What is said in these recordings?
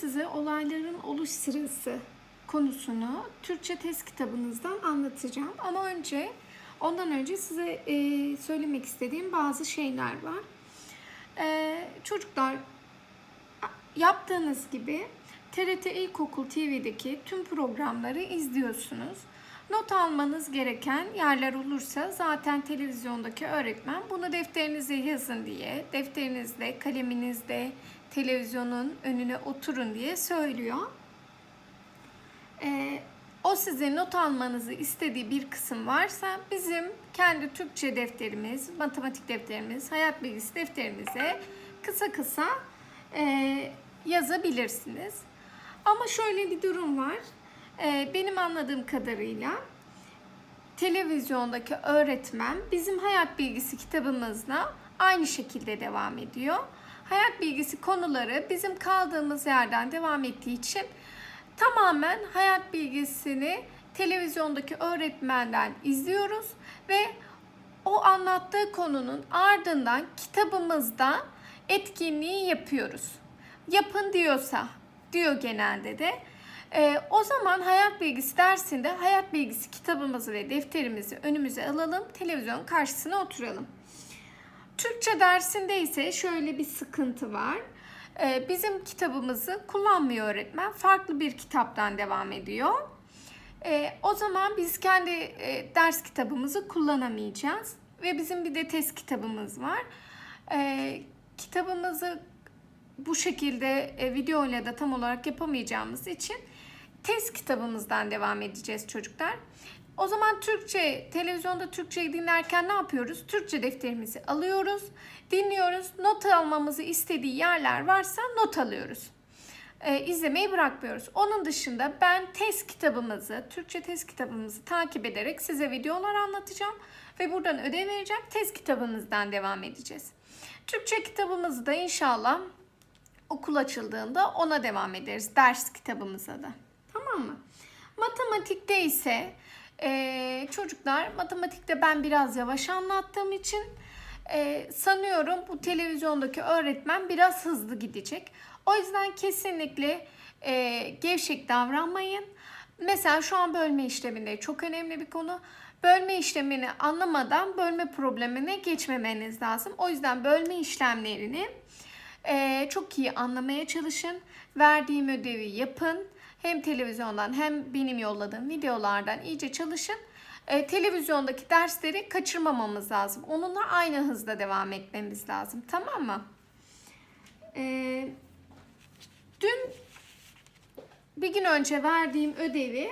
Size olayların oluş sırası konusunu Türkçe test kitabınızdan anlatacağım. Ama önce ondan önce size e, söylemek istediğim bazı şeyler var. E, çocuklar yaptığınız gibi TRT İlkokul TV'deki tüm programları izliyorsunuz. Not almanız gereken yerler olursa zaten televizyondaki öğretmen bunu defterinize yazın diye, defterinizde, kaleminizde, televizyonun önüne oturun diye söylüyor. Ee, o size not almanızı istediği bir kısım varsa bizim kendi Türkçe defterimiz, matematik defterimiz, hayat bilgisi defterimize kısa kısa e, yazabilirsiniz. Ama şöyle bir durum var. Ee, benim anladığım kadarıyla televizyondaki öğretmen bizim hayat bilgisi kitabımızla aynı şekilde devam ediyor. Hayat bilgisi konuları bizim kaldığımız yerden devam ettiği için tamamen hayat bilgisini televizyondaki öğretmenden izliyoruz ve o anlattığı konunun ardından kitabımızda etkinliği yapıyoruz. Yapın diyorsa, diyor genelde de. Ee, o zaman hayat bilgisi dersinde hayat bilgisi kitabımızı ve defterimizi önümüze alalım, televizyonun karşısına oturalım. Türkçe dersinde ise şöyle bir sıkıntı var. Ee, bizim kitabımızı kullanmıyor öğretmen. Farklı bir kitaptan devam ediyor. Ee, o zaman biz kendi e, ders kitabımızı kullanamayacağız. Ve bizim bir de test kitabımız var. Ee, kitabımızı bu şekilde e, videoyla da tam olarak yapamayacağımız için test kitabımızdan devam edeceğiz çocuklar. O zaman Türkçe, televizyonda Türkçeyi dinlerken ne yapıyoruz? Türkçe defterimizi alıyoruz, dinliyoruz. Not almamızı istediği yerler varsa not alıyoruz. Ee, izlemeyi bırakmıyoruz. Onun dışında ben test kitabımızı, Türkçe test kitabımızı takip ederek size videolar anlatacağım. Ve buradan ödev vereceğim. Test kitabımızdan devam edeceğiz. Türkçe kitabımızı da inşallah okul açıldığında ona devam ederiz. Ders kitabımıza da. Tamam mı? Matematikte ise e, çocuklar matematikte ben biraz yavaş anlattığım için e, sanıyorum bu televizyondaki öğretmen biraz hızlı gidecek. O yüzden kesinlikle e, gevşek davranmayın. Mesela şu an bölme işleminde çok önemli bir konu. Bölme işlemini anlamadan bölme problemine geçmemeniz lazım. O yüzden bölme işlemlerini e, çok iyi anlamaya çalışın. Verdiğim ödevi yapın. Hem televizyondan hem benim yolladığım videolardan iyice çalışın. E, televizyondaki dersleri kaçırmamamız lazım. Onunla aynı hızda devam etmemiz lazım. Tamam mı? E, dün bir gün önce verdiğim ödevi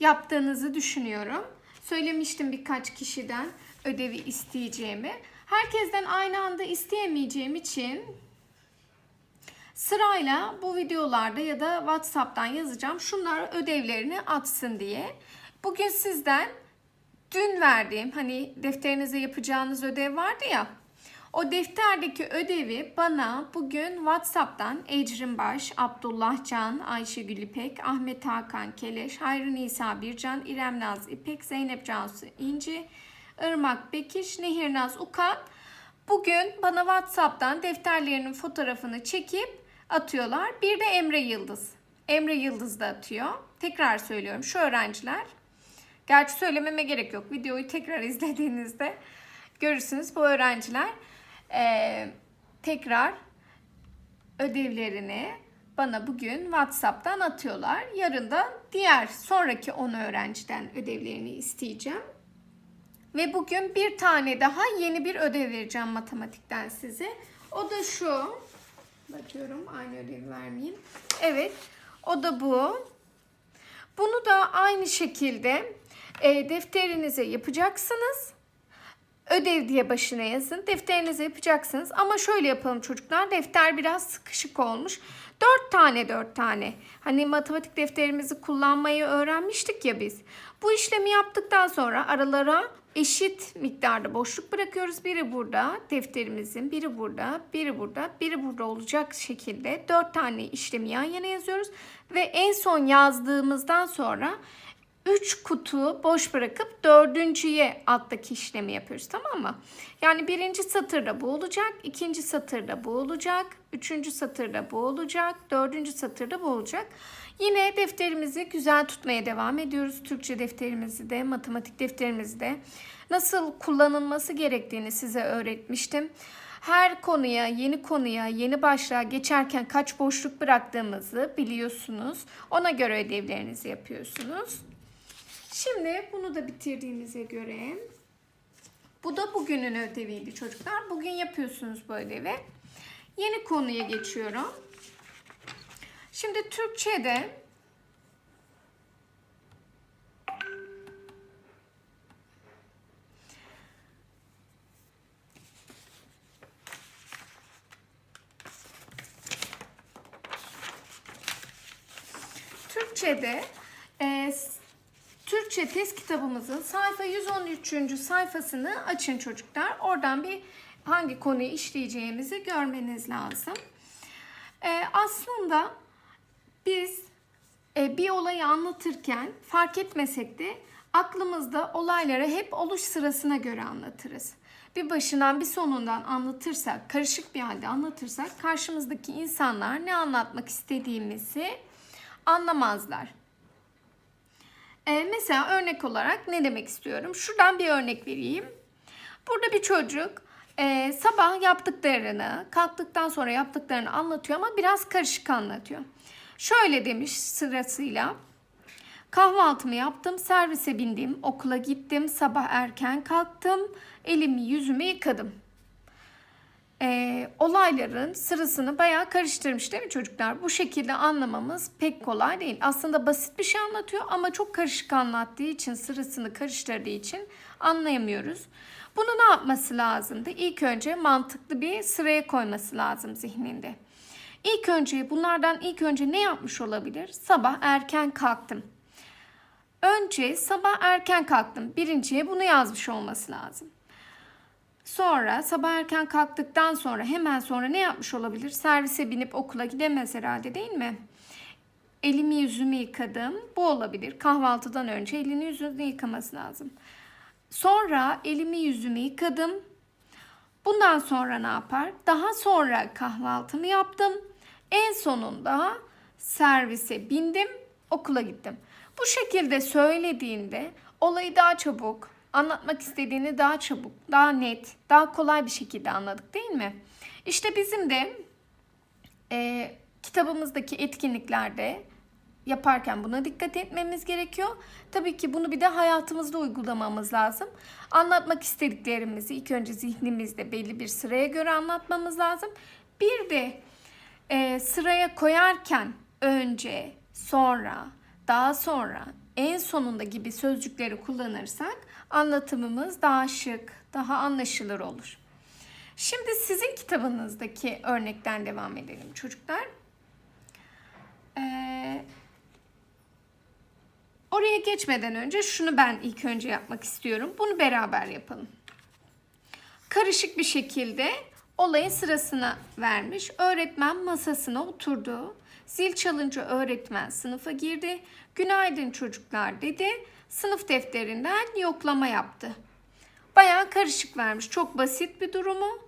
yaptığınızı düşünüyorum. Söylemiştim birkaç kişiden ödevi isteyeceğimi. Herkesten aynı anda isteyemeyeceğim için sırayla bu videolarda ya da WhatsApp'tan yazacağım. Şunlar ödevlerini atsın diye. Bugün sizden dün verdiğim hani defterinize yapacağınız ödev vardı ya. O defterdeki ödevi bana bugün WhatsApp'tan Ecrin Baş, Abdullah Can, Ayşegül İpek, Ahmet Hakan Keleş, Hayri Nisa Bircan, İrem Naz İpek, Zeynep Cansu İnci, Irmak Bekiş, Nehir Naz Ukan bugün bana WhatsApp'tan defterlerinin fotoğrafını çekip atıyorlar. Bir de Emre Yıldız. Emre Yıldız da atıyor. Tekrar söylüyorum şu öğrenciler. Gerçi söylememe gerek yok. Videoyu tekrar izlediğinizde görürsünüz bu öğrenciler e, tekrar ödevlerini bana bugün WhatsApp'tan atıyorlar. Yarın da diğer sonraki 10 öğrenciden ödevlerini isteyeceğim. Ve bugün bir tane daha yeni bir ödev vereceğim matematikten size. O da şu. Bakıyorum aynı ödevi vermeyeyim. Evet o da bu. Bunu da aynı şekilde e, defterinize yapacaksınız. Ödev diye başına yazın. Defterinize yapacaksınız. Ama şöyle yapalım çocuklar. Defter biraz sıkışık olmuş. Dört tane dört tane. Hani matematik defterimizi kullanmayı öğrenmiştik ya biz. Bu işlemi yaptıktan sonra aralara eşit miktarda boşluk bırakıyoruz. Biri burada defterimizin, biri burada, biri burada, biri burada olacak şekilde dört tane işlemi yan yana yazıyoruz. Ve en son yazdığımızdan sonra 3 kutu boş bırakıp dördüncüye alttaki işlemi yapıyoruz tamam mı? Yani birinci satırda bu olacak, ikinci satırda bu olacak, üçüncü satırda bu olacak, dördüncü satırda bu olacak. Yine defterimizi güzel tutmaya devam ediyoruz. Türkçe defterimizi de, matematik defterimizi de nasıl kullanılması gerektiğini size öğretmiştim. Her konuya, yeni konuya, yeni başlığa geçerken kaç boşluk bıraktığımızı biliyorsunuz. Ona göre ödevlerinizi yapıyorsunuz. Şimdi bunu da bitirdiğimize göre bu da bugünün ödeviydi çocuklar. Bugün yapıyorsunuz bu ödevi. Yeni konuya geçiyorum. Şimdi Türkçe'de Türkçe'de e, Türkçe test kitabımızın sayfa 113. sayfasını açın çocuklar. Oradan bir hangi konuyu işleyeceğimizi görmeniz lazım. E, aslında biz e, bir olayı anlatırken fark etmesek de aklımızda olayları hep oluş sırasına göre anlatırız. Bir başından bir sonundan anlatırsak, karışık bir halde anlatırsak karşımızdaki insanlar ne anlatmak istediğimizi anlamazlar. Ee, mesela örnek olarak ne demek istiyorum? Şuradan bir örnek vereyim. Burada bir çocuk e, sabah yaptıklarını, kalktıktan sonra yaptıklarını anlatıyor ama biraz karışık anlatıyor. Şöyle demiş sırasıyla. Kahvaltımı yaptım, servise bindim, okula gittim, sabah erken kalktım, elimi yüzümü yıkadım. Ee, olayların sırasını bayağı karıştırmış değil mi çocuklar? Bu şekilde anlamamız pek kolay değil. Aslında basit bir şey anlatıyor ama çok karışık anlattığı için, sırasını karıştırdığı için anlayamıyoruz. Bunu ne yapması lazımdı? İlk önce mantıklı bir sıraya koyması lazım zihninde. İlk önce bunlardan ilk önce ne yapmış olabilir? Sabah erken kalktım. Önce sabah erken kalktım. Birinciye bunu yazmış olması lazım. Sonra sabah erken kalktıktan sonra hemen sonra ne yapmış olabilir? Servise binip okula gidemez herhalde değil mi? Elimi yüzümü yıkadım. Bu olabilir. Kahvaltıdan önce elini yüzünü yıkaması lazım. Sonra elimi yüzümü yıkadım. Bundan sonra ne yapar? Daha sonra kahvaltımı yaptım. En sonunda servise bindim, okula gittim. Bu şekilde söylediğinde olayı daha çabuk, anlatmak istediğini daha çabuk, daha net, daha kolay bir şekilde anladık değil mi? İşte bizim de e, kitabımızdaki etkinliklerde yaparken buna dikkat etmemiz gerekiyor. Tabii ki bunu bir de hayatımızda uygulamamız lazım. Anlatmak istediklerimizi ilk önce zihnimizde belli bir sıraya göre anlatmamız lazım. Bir de e, sıraya koyarken önce, sonra, daha sonra, en sonunda gibi sözcükleri kullanırsak anlatımımız daha şık, daha anlaşılır olur. Şimdi sizin kitabınızdaki örnekten devam edelim çocuklar. Ee, oraya geçmeden önce şunu ben ilk önce yapmak istiyorum. Bunu beraber yapalım. Karışık bir şekilde olayın sırasına vermiş. Öğretmen masasına oturdu. Zil çalınca öğretmen sınıfa girdi. Günaydın çocuklar dedi. Sınıf defterinden yoklama yaptı. Bayağı karışık vermiş. Çok basit bir durumu.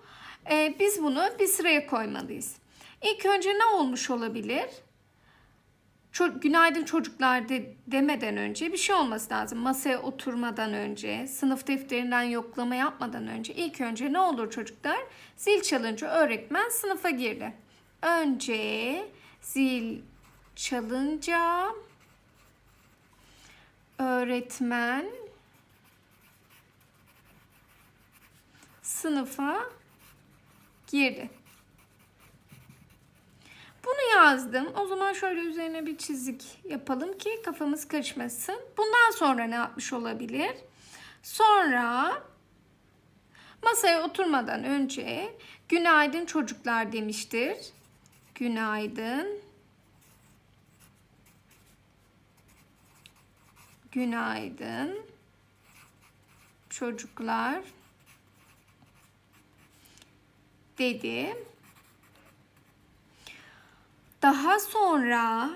Ee, biz bunu bir sıraya koymalıyız. İlk önce ne olmuş olabilir? Ço- günaydın çocuklar de, demeden önce bir şey olması lazım. Masaya oturmadan önce, sınıf defterinden yoklama yapmadan önce ilk önce ne olur çocuklar? Zil çalınca öğretmen sınıfa girdi. Önce zil çalınca öğretmen sınıfa girdi. Bunu yazdım. O zaman şöyle üzerine bir çizik yapalım ki kafamız karışmasın. Bundan sonra ne yapmış olabilir? Sonra masaya oturmadan önce günaydın çocuklar demiştir. Günaydın. Günaydın. Çocuklar dedi. Daha sonra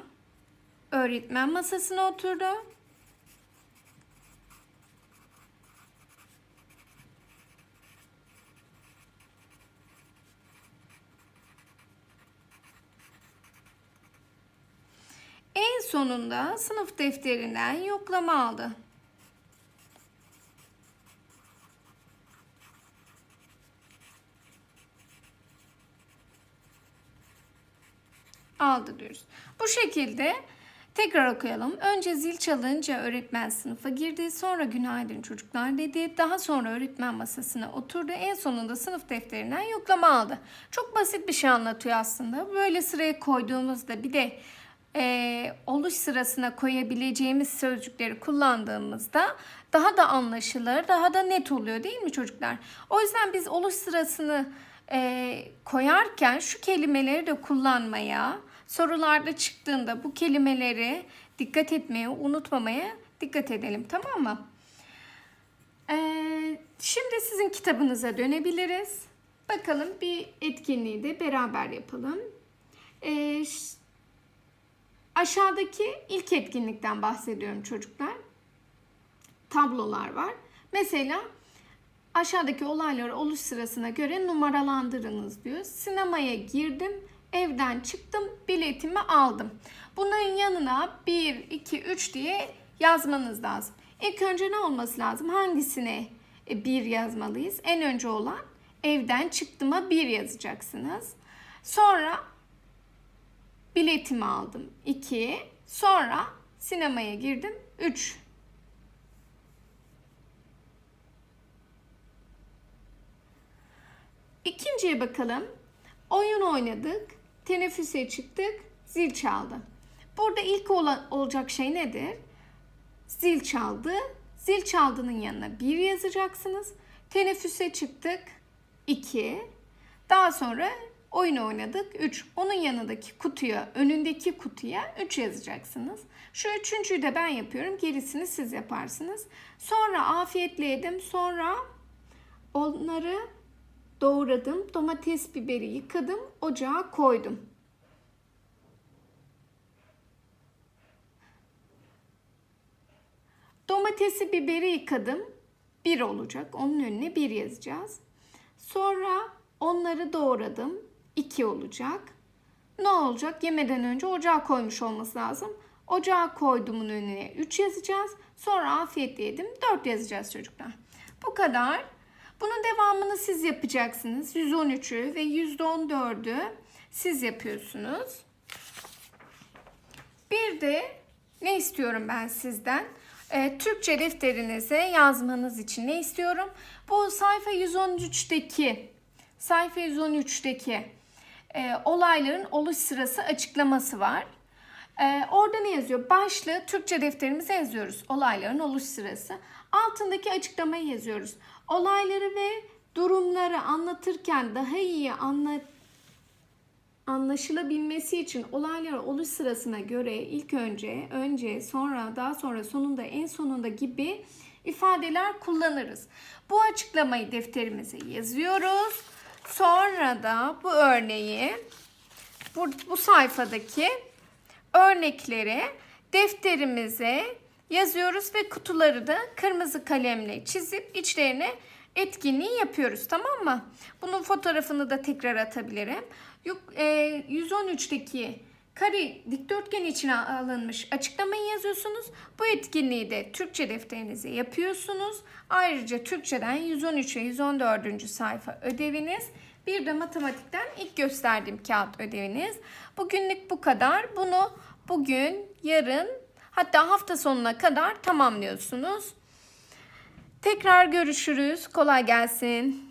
öğretmen masasına oturdu. En sonunda sınıf defterinden yoklama aldı. Aldı diyoruz. Bu şekilde tekrar okuyalım. Önce zil çalınca öğretmen sınıfa girdi. Sonra günaydın çocuklar dedi. Daha sonra öğretmen masasına oturdu. En sonunda sınıf defterinden yoklama aldı. Çok basit bir şey anlatıyor aslında. Böyle sıraya koyduğumuzda bir de e, oluş sırasına koyabileceğimiz sözcükleri kullandığımızda daha da anlaşılır, daha da net oluyor değil mi çocuklar? O yüzden biz oluş sırasını e, koyarken şu kelimeleri de kullanmaya, sorularda çıktığında bu kelimeleri dikkat etmeye, unutmamaya dikkat edelim tamam mı? Ee, şimdi sizin kitabınıza dönebiliriz. Bakalım bir etkinliği de beraber yapalım. Ee, aşağıdaki ilk etkinlikten bahsediyorum çocuklar. Tablolar var. Mesela Aşağıdaki olayları oluş sırasına göre numaralandırınız diyor. Sinemaya girdim, evden çıktım, biletimi aldım. Bunların yanına 1, 2, 3 diye yazmanız lazım. İlk önce ne olması lazım? Hangisine 1 yazmalıyız? En önce olan evden çıktım'a 1 yazacaksınız. Sonra biletimi aldım 2. Sonra sinemaya girdim 3. İkinciye bakalım. Oyun oynadık, teneffüse çıktık, zil çaldı. Burada ilk olan, olacak şey nedir? Zil çaldı. Zil çaldığının yanına bir yazacaksınız. Teneffüse çıktık 2. Daha sonra oyun oynadık 3. Onun yanındaki kutuya, önündeki kutuya 3 yazacaksınız. Şu üçüncüyü de ben yapıyorum. Gerisini siz yaparsınız. Sonra afiyetle yedim. Sonra onları doğradım. Domates biberi yıkadım. Ocağa koydum. Domatesi biberi yıkadım. Bir olacak. Onun önüne bir yazacağız. Sonra onları doğradım. İki olacak. Ne olacak? Yemeden önce ocağa koymuş olması lazım. Ocağa koyduğumun önüne 3 yazacağız. Sonra afiyetle yedim 4 yazacağız çocuklar. Bu kadar. Bunun devamını siz yapacaksınız. 113'ü ve %14'ü siz yapıyorsunuz. Bir de ne istiyorum ben sizden? Ee, Türkçe defterinize yazmanız için ne istiyorum? Bu sayfa 113'teki sayfa 113'teki e, olayların oluş sırası açıklaması var. Ee, orada ne yazıyor? Başlığı Türkçe defterimize yazıyoruz. Olayların oluş sırası. Altındaki açıklamayı yazıyoruz. Olayları ve durumları anlatırken daha iyi anla, anlaşılabilmesi için olaylar oluş sırasına göre ilk önce, önce, sonra, daha sonra, sonunda, en sonunda gibi ifadeler kullanırız. Bu açıklamayı defterimize yazıyoruz. Sonra da bu örneği bu, bu sayfadaki örnekleri defterimize yazıyoruz ve kutuları da kırmızı kalemle çizip içlerine etkinliği yapıyoruz tamam mı? Bunun fotoğrafını da tekrar atabilirim. Yok, e, 113'teki kare dikdörtgen içine alınmış açıklamayı yazıyorsunuz. Bu etkinliği de Türkçe defterinize yapıyorsunuz. Ayrıca Türkçeden 113 ve 114. sayfa ödeviniz. Bir de matematikten ilk gösterdiğim kağıt ödeviniz. Bugünlük bu kadar. Bunu bugün, yarın hatta hafta sonuna kadar tamamlıyorsunuz. Tekrar görüşürüz. Kolay gelsin.